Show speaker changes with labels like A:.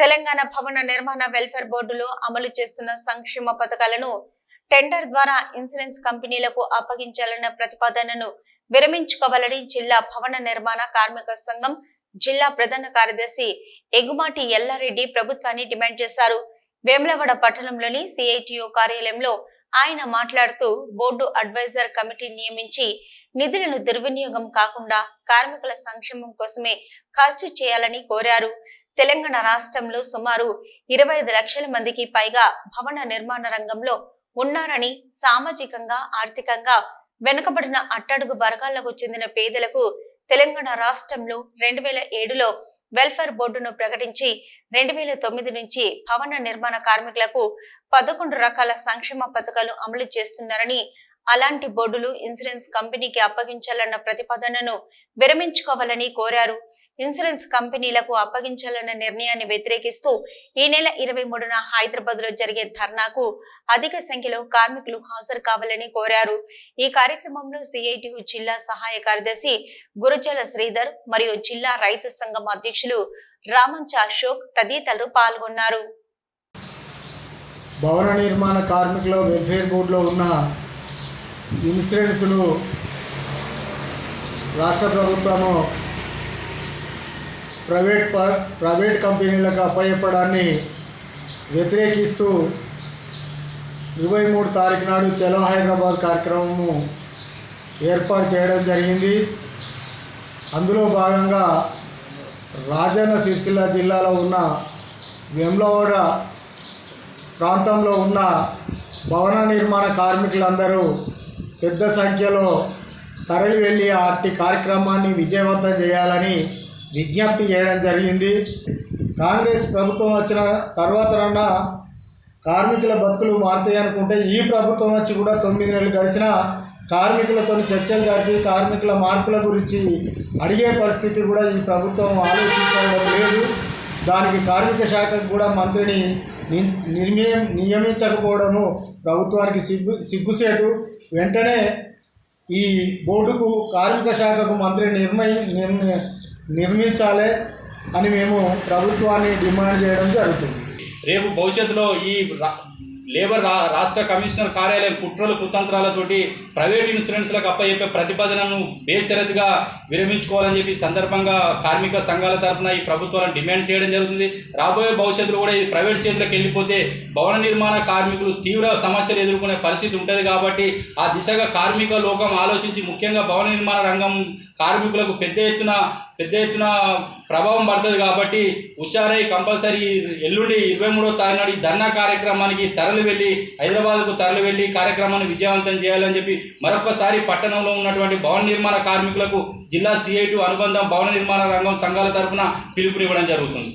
A: తెలంగాణ భవన నిర్మాణ వెల్ఫేర్ బోర్డులో అమలు చేస్తున్న సంక్షేమ పథకాలను టెండర్ ద్వారా ఇన్సూరెన్స్ కంపెనీలకు అప్పగించాలన్న ప్రతిపాదనను విరమించుకోవాలని జిల్లా భవన నిర్మాణ కార్మిక సంఘం జిల్లా ప్రధాన కార్యదర్శి ఎగుమాటి ఎల్లారెడ్డి ప్రభుత్వాన్ని డిమాండ్ చేశారు. వేములవాడ పట్టణంలోని సిఐటిఓ కార్యాలయంలో ఆయన మాట్లాడుతూ బోర్డు అడ్వైజర్ కమిటీ నియమించి నిధులను దుర్వినియోగం కాకుండా కార్మికుల సంక్షేమం కోసమే ఖర్చు చేయాలని కోరారు. తెలంగాణ రాష్ట్రంలో సుమారు ఇరవై ఐదు లక్షల మందికి పైగా భవన నిర్మాణ రంగంలో ఉన్నారని సామాజికంగా ఆర్థికంగా వెనుకబడిన అట్టడుగు వర్గాలకు చెందిన పేదలకు తెలంగాణ రాష్ట్రంలో రెండు వేల ఏడులో వెల్ఫేర్ బోర్డును ప్రకటించి రెండు వేల తొమ్మిది నుంచి భవన నిర్మాణ కార్మికులకు పదకొండు రకాల సంక్షేమ పథకాలు అమలు చేస్తున్నారని అలాంటి బోర్డులు ఇన్సూరెన్స్ కంపెనీకి అప్పగించాలన్న ప్రతిపాదనను విరమించుకోవాలని కోరారు. ఇన్సూరెన్స్ కంపెనీలకు అప్పగించాలన్న నిర్ణయాన్ని వ్యతిరేకిస్తూ ఈ నెల ఇరవై మూడున హైదరాబాద్లో జరిగే ధర్నాకు అధిక సంఖ్యలో కార్మికులు హాజరు కావాలని కోరారు. ఈ కార్యక్రమంలో సిఐటియు జిల్లా సహాయ కార్యదర్శి గురుజల శ్రీధర్ మరియు జిల్లా రైతు సంఘం అధ్యక్షులు రామంచ అశోక్ తదితరులు పాల్గొన్నారు.
B: భవన నిర్మాణ కార్మికుల వెల్ఫేర్ బోర్డులో ఉన్న ఇన్సూరెన్స్ను రాష్ట్ర ప్రభుత్వము ప్రైవేట్ ప ప్రైవేట్ కంపెనీలకు అప్పచెప్పడాన్ని వ్యతిరేకిస్తూ ఇరవై మూడు తారీఖు నాడు చలో హైదరాబాద్ కార్యక్రమము ఏర్పాటు చేయడం జరిగింది. అందులో భాగంగా రాజన్న సిరిసిల్ల జిల్లాలో ఉన్న వెమ్లవాడ ప్రాంతంలో ఉన్న భవన నిర్మాణ కార్మికులందరూ పెద్ద సంఖ్యలో తరలి వెళ్ళి అట్టి కార్యక్రమాన్ని విజయవంతం చేయాలని విజ్ఞప్తి చేయడం జరిగింది. కాంగ్రెస్ ప్రభుత్వం వచ్చిన తర్వాత రన్న కార్మికుల బతుకులు మారుతాయి అనుకుంటే ఈ ప్రభుత్వం వచ్చి కూడా తొమ్మిది నెలలు గడిచిన కార్మికులతో చర్చలు జరిపి కార్మికుల మార్పుల గురించి అడిగే పరిస్థితి కూడా ఈ ప్రభుత్వం ఆలోచించడం లేదు. దానికి కార్మిక శాఖకు కూడా మంత్రిని ని- నియమించకపోవడము ప్రభుత్వానికి సిగ్గు సిగ్గుసేటు. వెంటనే ఈ బోర్డుకు కార్మిక శాఖకు మంత్రి నిర్మయి నిర్ణయం నిర్మించాలి అని మేము ప్రభుత్వాన్ని డిమాండ్ చేయడం జరుగుతుంది.
C: రేపు భవిష్యత్తులో ఈ లేబర్ రా రాష్ట్ర కమిషనర్ కార్యాలయం కుట్రలు కుతంత్రాలతోటి ప్రైవేట్ ఇన్సూరెన్స్లకు అప్పచెప్పే ప్రతిపాదనను బేషరతుగా విరమించుకోవాలని చెప్పి సందర్భంగా కార్మిక సంఘాల తరఫున ఈ ప్రభుత్వాలను డిమాండ్ చేయడం జరుగుతుంది. రాబోయే భవిష్యత్తులో కూడా ఇది ప్రైవేట్ చేతులకు వెళ్ళిపోతే భవన నిర్మాణ కార్మికులు తీవ్ర సమస్యలు ఎదుర్కొనే పరిస్థితి ఉంటుంది కాబట్టి ఆ దిశగా కార్మిక లోకం ఆలోచించి ముఖ్యంగా భవన నిర్మాణ రంగం కార్మికులకు పెద్ద ఎత్తున పెద్ద ఎత్తున ప్రభావం పడుతుంది కాబట్టి హుషారై కంపల్సరీ ఎల్లుండి ఇరవై మూడో తారీఖు నాడు ఈ ధర్నా కార్యక్రమానికి తరలి వెళ్ళి హైదరాబాద్కు తరలి వెళ్ళి కార్యక్రమాన్ని విజయవంతం చేయాలని చెప్పి మరొకసారి పట్టణంలో ఉన్నటువంటి భవన నిర్మాణ కార్మికులకు జిల్లా సిఐటు అనుబంధం భవన నిర్మాణ రంగం సంఘాల తరఫున పిలుపునివ్వడం జరుగుతుంది.